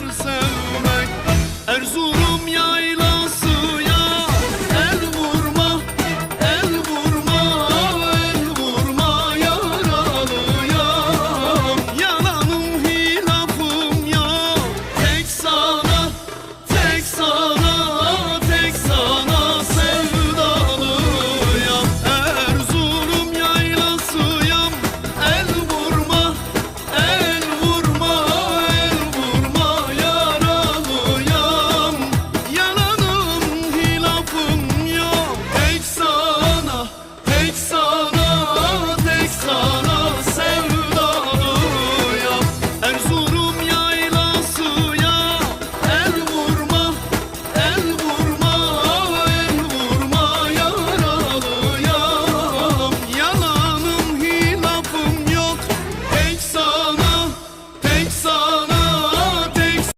sevmek Erzurum